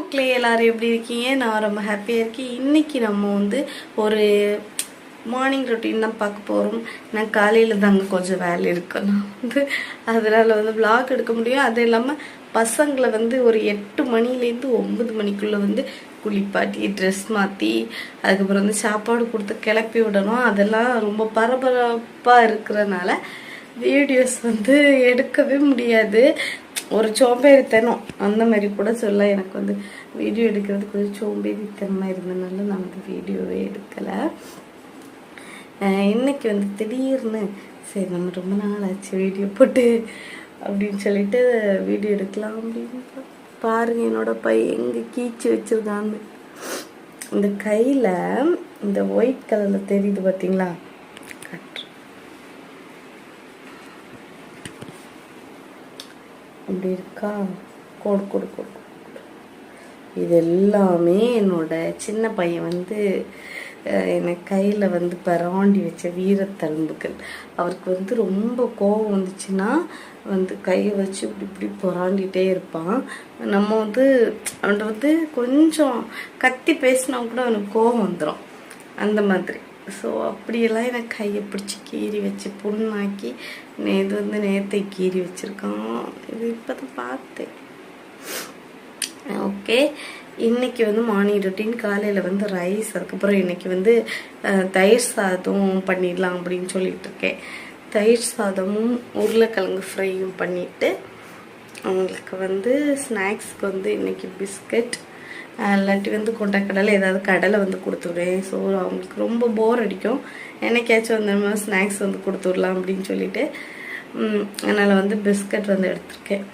மக்களே எல்லாரும் எப்படி இருக்கீங்க? நான் ரொம்ப ஹாப்பியாக இருக்கேன். இன்றைக்கி நம்ம வந்து ஒரு மார்னிங் ரொட்டீன் தான் பார்க்க போகிறோம் நான் காலையில் தாங்க கொஞ்சம் வேலை இருக்கு. நான் வந்து அதனால் வந்து vlog எடுக்க முடியும். அது இல்லாமல் பசங்களை வந்து ஒரு எட்டு மணிலேருந்து ஒம்பது மணிக்குள்ளே வந்து குளிப்பாட்டி ட்ரெஸ் மாற்றி அதுக்கப்புறம் வந்து சாப்பாடு கொடுத்து கிளப்பி விடணும். அதெல்லாம் ரொம்ப பரபரப்பாக இருக்கிறனால வீடியோஸ் வந்து எடுக்கவே முடியாது. ஒரு சோம்பேறித்தனம் அந்த மாதிரி கூட சொல்ல. எனக்கு வந்து வீடியோ எடுக்கிறது கொஞ்சம் சோம்பேறித்தனமாக இருந்ததுனால நான் வந்து வீடியோவே எடுக்கலை. அஹ் இன்னைக்கு வந்து திடீர்னு சரி நம்ம ரொம்ப நாள் ஆச்சு வீடியோ போட்டு அப்படின்னு சொல்லிட்டு வீடியோ எடுக்கலாம் அப்படின்னு பாருங்கள் பாருங்க என்னோட பையன் எங்கே கீச்சு வச்சிருக்கான்னு. இந்த கையில் இந்த ஒயிட் கலரில் தெரியுது பார்த்தீங்களா இப்படி இருக்கா? கோடு கோடு கோடு இது எல்லாமே என்னோட சின்ன பையன் வந்து எனக்கு கையில் வந்து பராண்டி வச்ச வீரத்தழும்புகள் அவருக்கு வந்து ரொம்ப கோபம் வந்துச்சுன்னா வந்து கையை வச்சு இப்படி இப்படி புறாண்டிகிட்டே இருப்பான். நம்ம வந்து அவன்கிட்ட வந்து கொஞ்சம் கத்தி பேசினா கூட அவனுக்கு கோபம் வந்துடும் அந்த மாதிரி. ஸோ அப்படியெல்லாம் எனக்கு கையை பிடிச்சி கீறி வச்சு புண்ணாக்கி நே- இது வந்து நேத்தை கீறி வச்சுருக்கான். இது இப்போ தான் பார்த்தேன். ஓகே இன்னைக்கு வந்து மார்னிங் ரொட்டீன் காலையில் வந்து ரைஸ் அதுக்கப்புறம் இன்னைக்கு வந்து தயிர் சாதம் பண்ணிடலாம் அப்படின்னு சொல்லிட்டு இருக்கேன். தயிர் சாதமும் உருளைக்கிழங்கு ஃப்ரையும் பண்ணிட்டு அவங்களுக்கு வந்து ஸ்நாக்ஸ்க்கு வந்து இன்றைக்கி பிஸ்கட் இல்லாட்டி வந்து கொண்டக்கடலை ஏதாவது கடலை வந்து கொடுத்துடுவேன் ஸோ அவங்களுக்கு ரொம்ப போர் அடிக்கும். என்னைக்காச்சும் வந்து நம்ம ஸ்நாக்ஸ் வந்து கொடுத்துடலாம் அப்படின்னு சொல்லிட்டு அதனால் வந்து பிஸ்கட் வந்து எடுத்திருக்கேன்.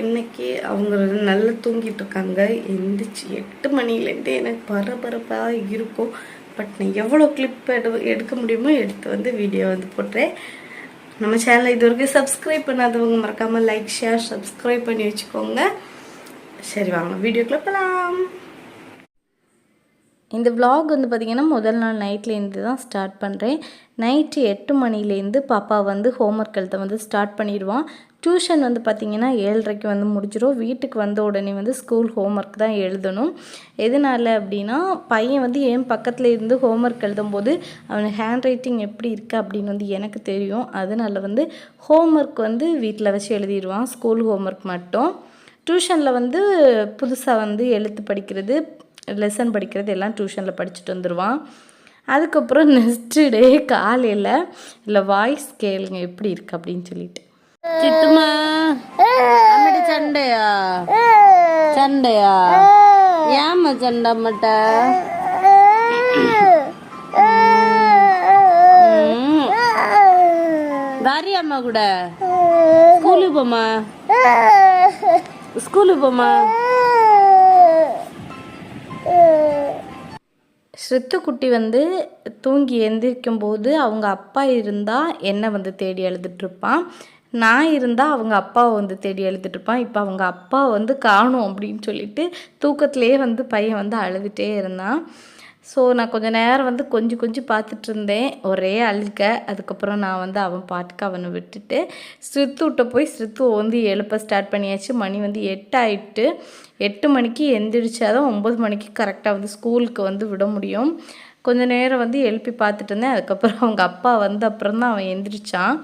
இன்னைக்கு அவங்க நல்லா தூங்கிட்டு இருக்காங்க. எந்திரிச்சு எட்டு மணிலேருந்து எனக்கு பரபரப்பாக இருக்கும். பட் நான் எவ்வளோ கிளிப் எடு எடுக்க முடியுமோ எடுத்து வந்து வீடியோ வந்து போட்டுறேன். நம்ம சேனலை இது வரைக்கும் சப்ஸ்கிரைப் பண்ணாதவங்க மறக்காமல் லைக் ஷேர் சப்ஸ்கிரைப் பண்ணி வச்சுக்கோங்க. சரி வாங்க வீடியோக்குள்ள போகலாம் இந்த விலாக் வந்து பார்த்திங்கன்னா முதல் நாள் நைட்லேருந்து தான் ஸ்டார்ட் பண்ணுறேன் நைட்டு எட்டு மணிலேருந்து பாப்பா வந்து ஹோம்ஒர்க் எழுத வந்து ஸ்டார்ட் பண்ணிடுவான் டியூஷன் வந்து பார்த்திங்கன்னா ஏழரைக்கு வந்து முடிஞ்சிடும் வீட்டுக்கு வந்த உடனே வந்து ஸ்கூல் ஹோம்ஒர்க் தான் எழுதணும். எதனால அப்படின்னா பையன் வந்து என் பக்கத்தில் இருந்து ஹோம்ஒர்க் எழுதும்போது அவன் ஹேண்ட் ரைட்டிங் எப்படி இருக்குது அப்படின்னு வந்து எனக்கு தெரியும். அதனால வந்து ஹோம்ஒர்க் வந்து வீட்டில் வச்சு எழுதிடுவான். ஸ்கூல் ஹோம்ஒர்க் மட்டும். டியூஷனில் வந்து புதுசாக வந்து எழுத்து படிக்கிறது லெசன் படிக்கிறது எல்லாம் டியூஷனில் படிச்சுட்டு வந்துடுவான் அதுக்கப்புறம் நெக்ஸ்ட் டே காலையில் இல்லை வாய்ஸ் கேளுங்க எப்படி இருக்கு? அப்படின்னு சொல்லிட்டு. சித்துமா சண்டையா? சண்டையா? ஏம்மா சண்டை அம்மட்ட? கூட? ஸ்கூலுக்கு போமா ஸ்கூலுக்கு போமா ஸ்ருத்து குட்டி வந்து தூங்கி எந்திரிக்கும் போது அவங்க அப்பா இருந்தால் என்னை வந்து தேடி எழுதிட்டுருப்பான் நான் இருந்தால் அவங்க அப்பாவை வந்து தேடி எழுதிட்டுருப்பான் இப்போ அவங்க அப்பா வந்து காணும் அப்படின்னு சொல்லிட்டு தூக்கத்திலேயே வந்து பையன் வந்து அழுதுகிட்டே இருந்தான். ஸோ நான் கொஞ்சம் நேரம் வந்து கொஞ்சம் கொஞ்சம் பார்த்துட்டு இருந்தேன் ஒரே அழுக. அதுக்கப்புறம் நான் வந்து அவன் பாட்டுக்கு அவனை விட்டுட்டு ஸ்ருத்துவிட்ட போய் ஸ்ரித்து வந்து எழுப்ப ஸ்டார்ட் பண்ணியாச்சு. மணி வந்து எட்டு ஆயிட்டு எட்டு மணிக்கு எந்திரிச்சாதான் ஒம்பது மணிக்கு கரெக்டாக வந்து ஸ்கூலுக்கு வந்து விட முடியும். கொஞ்சம் நேரம் வந்து எழுப்பி பார்த்துட்டு இருந்தேன் அதுக்கப்புறம் அவங்க அப்பா வந்து அப்புறம் தான் அவன் எந்திரிச்சான்.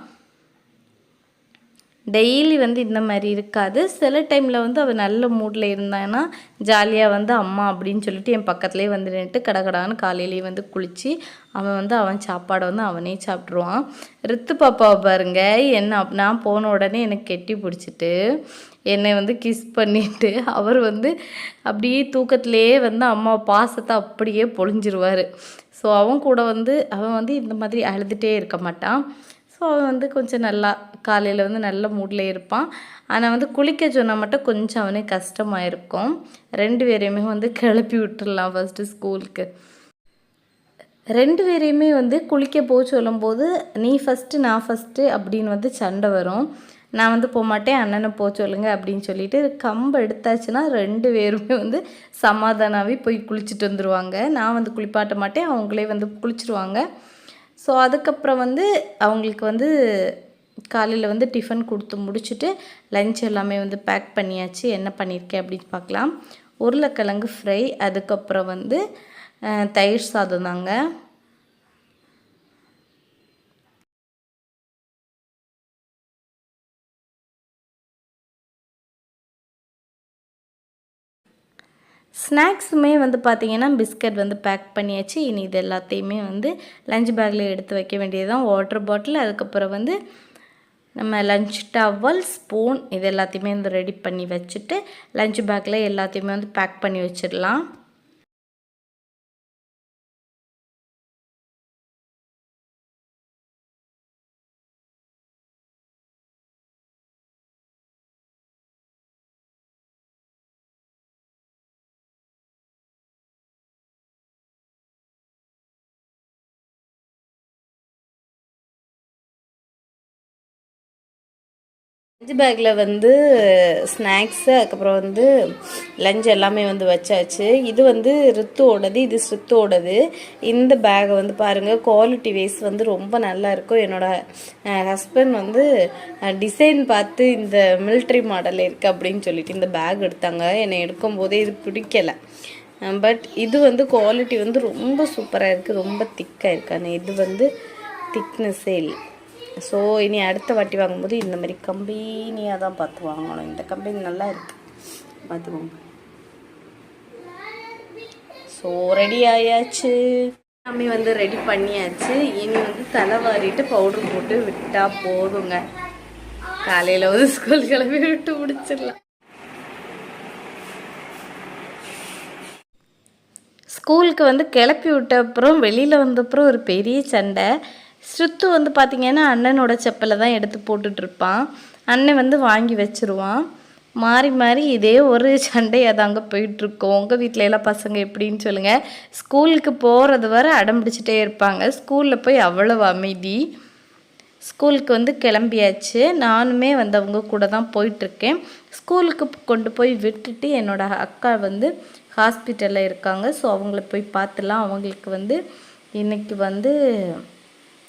டெய்லி வந்து இந்த மாதிரி இருக்காது. சில டைமில் வந்து அவள் நல்ல மூடில் இருந்தான்னா ஜாலியாக வந்து அம்மா அப்படின்னு சொல்லிட்டு என் பக்கத்துலேயே வந்து நின்றுட்டு கடகடான்னு காலையிலேயே வந்து குளித்து அவன் வந்து அவன் சாப்பாடை வந்து அவனே சாப்பிட்ருவான் ரித்து பாப்பாவை பாருங்க என்ன நான் போன உடனே எனக்கு கெட்டி பிடிச்சிட்டு என்னை வந்து கிஸ் பண்ணிட்டு அவர் வந்து அப்படியே தூக்கத்திலேயே வந்து அம்மா பாசத்தை அப்படியே பொழிஞ்சிருவார். ஸோ அவன் கூட வந்து அவன் வந்து இந்த மாதிரி அழுதுகிட்டே இருக்க மாட்டான். ஸோ அவன் வந்து கொஞ்சம் நல்லா காலையில் வந்து நல்ல மூடில் இருப்பான். ஆனால் வந்து குளிக்க சொன்னால் மட்டும் கொஞ்சம் அவனுக்கு கஷ்டமாக இருக்கும் ரெண்டு பேரையுமே வந்து கிளப்பி விட்டுடலாம் ஃபஸ்ட்டு ஸ்கூலுக்கு ரெண்டு பேரையுமே வந்து குளிக்க போக சொல்லும்போது நீ ஃபஸ்ட்டு நான் ஃபஸ்ட்டு அப்படின்னு வந்து சண்டை வரும். நான் வந்து போகமாட்டேன் அண்ணனை போக சொல்லுங்க அப்படின்னு சொல்லிட்டு கம்பு எடுத்தாச்சுன்னா ரெண்டு பேருமே வந்து சமாதானாவே போய் குளிச்சுட்டு வந்துடுவாங்க நான் வந்து குளிப்பாட்ட மாட்டேன் அவங்களே வந்து குளிச்சுருவாங்க. ஸோ அதுக்கப்புறம் வந்து அவங்களுக்கு வந்து காலையில் வந்து டிஃபன் கொடுத்து முடிச்சுட்டு லஞ்ச் எல்லாமே வந்து பேக் பண்ணியாச்சு. என்ன பண்ணியிருக்கேன் அப்படின்னு பார்க்கலாம். உருளைக்கிழங்கு ஃப்ரை அதுக்கப்புறம் வந்து தயிர் சாதம் தாங்க. ஸ்நாக்ஸுமே வந்து பார்த்திங்கன்னா பிஸ்கட் வந்து பேக் பண்ணியாச்சு. இனி இது எல்லாத்தையுமே வந்து லஞ்ச் பேக்கில் எடுத்து வைக்க வேண்டியதுதான். வாட்டர் பாட்டில் அதுக்கப்புறம் வந்து நம்ம லஞ்ச் டவல் ஸ்பூன் இது எல்லாத்தையுமே வந்து ரெடி பண்ணி வச்சுட்டு லஞ்ச் பேக்கில் எல்லாத்தையுமே வந்து பேக் பண்ணி வச்சிடலாம். லஞ்ச் பேக்கில் வந்து ஸ்நாக்ஸு அதுக்கப்புறம் வந்து லஞ்ச் எல்லாமே வந்து வச்சாச்சு. இது வந்து ரித்துவோடது இது ஸ்ரித்துவோடது இந்த பேக்கை வந்து பாருங்கள் குவாலிட்டி வைஸ் வந்து ரொம்ப நல்லா இருக்கும். என்னோடய ஹஸ்பண்ட் வந்து டிசைன் பார்த்து இந்த மிலிட்ரி மாடல் இருக்குது அப்படின்னு சொல்லிட்டு இந்த பேக் எடுத்தாங்க. என்னை எடுக்கும்போதே இது பிடிக்கலை. பட் இது வந்து குவாலிட்டி வந்து ரொம்ப சூப்பராக இருக்குது ரொம்ப திக்காக இருக்குது ஆனால் இது வந்து திக்னஸ்ஸே இல்லை. ஸோ இனி அடுத்த வாட்டி வாங்கும்போது இந்த மாதிரி கம்பெனியாக தான் பார்த்து வாங்கணும். இந்த கம்பெனி நல்லா இருக்கு. பார்த்துக்கோங்க. ஸோ ரெடி ஆயாச்சு. எல்லாமே வந்து ரெடி பண்ணியாச்சு. இனி வந்து தலைவாரிட்டு பவுடர் போட்டு விட்டா போதுங்க. காலையில் வந்து ஸ்கூல் கிளம்பி விட்டு முடிச்சிடலாம். ஸ்கூலுக்கு வந்து கிளப்பி விட்ட அப்புறம் வெளியில் வந்த அப்புறம் ஒரு பெரிய சண்டை. ஸ்ருத்து வந்து பார்த்திங்கன்னா அண்ணனோட செப்பலை தான் எடுத்து போட்டுட்ருப்பான். அண்ணன் வந்து வாங்கி வச்சுருவான். மாறி மாறி இதே ஒரு சண்டையாக தாங்க போயிட்டுருக்கோம் உங்கள் வீட்டில எல்லாம் பசங்க எப்படின்னு சொல்லுங்கள் ஸ்கூலுக்கு போகிறது வர அடம் பிடிச்சிட்டே இருப்பாங்க. ஸ்கூலில் போய் அவ்வளவு அமைதி. ஸ்கூலுக்கு வந்து கிளம்பியாச்சு. நானுமே வந்து அவங்க கூட தான் போயிட்டுருக்கேன் ஸ்கூலுக்கு கொண்டு போய் விட்டுட்டு என்னோட அக்கா வந்து ஹாஸ்பிட்டலில் இருக்காங்க. ஸோ அவங்கள போய் பார்த்துலாம். அவங்களுக்கு வந்து இன்றைக்கி வந்து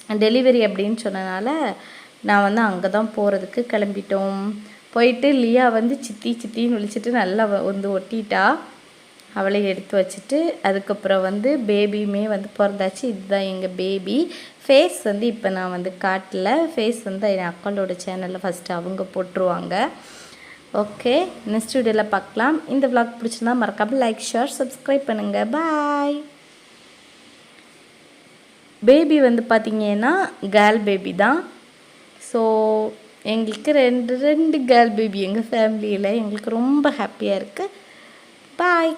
டெலிவரி அப்படின்னு சொன்னனால நான் வந்து அங்கே தான் போகிறதுக்கு கிளம்பிட்டோம். போயிட்டு லியா வந்து சித்தி சித்தின்னு விழிச்சிட்டு நல்லா வ- வந்து ஒட்டிட்டா. அவளை எடுத்து வச்சுட்டு அதுக்கப்புறம் வந்து பேபியுமே வந்து பிறந்தாச்சு. இதுதான் எங்கள் பேபி ஃபேஸ் வந்து இப்போ நான் வந்து காட்டல. ஃபேஸ் வந்து என் அக்காளோட சேனலில் ஃபஸ்ட்டு அவங்க போட்டுருவாங்க. ஓகே நெக்ஸ்ட் வீடியோவில் பார்க்கலாம். இந்த விளாக் பிடிச்சிருந்தா மறக்காமல் லைக் ஷேர் சப்ஸ்கிரைப் பண்ணுங்கள் பாய் பேபி வந்து பார்த்திங்கன்னா கேர்ள் பேபி தான். ஸோ எங்களுக்கு ரெண்டு ரெண்டு கேர்ள் பேபி எங்கள் ஃபேமிலியில் எங்களுக்கு ரொம்ப ஹாப்பியாக இருக்குது பாய்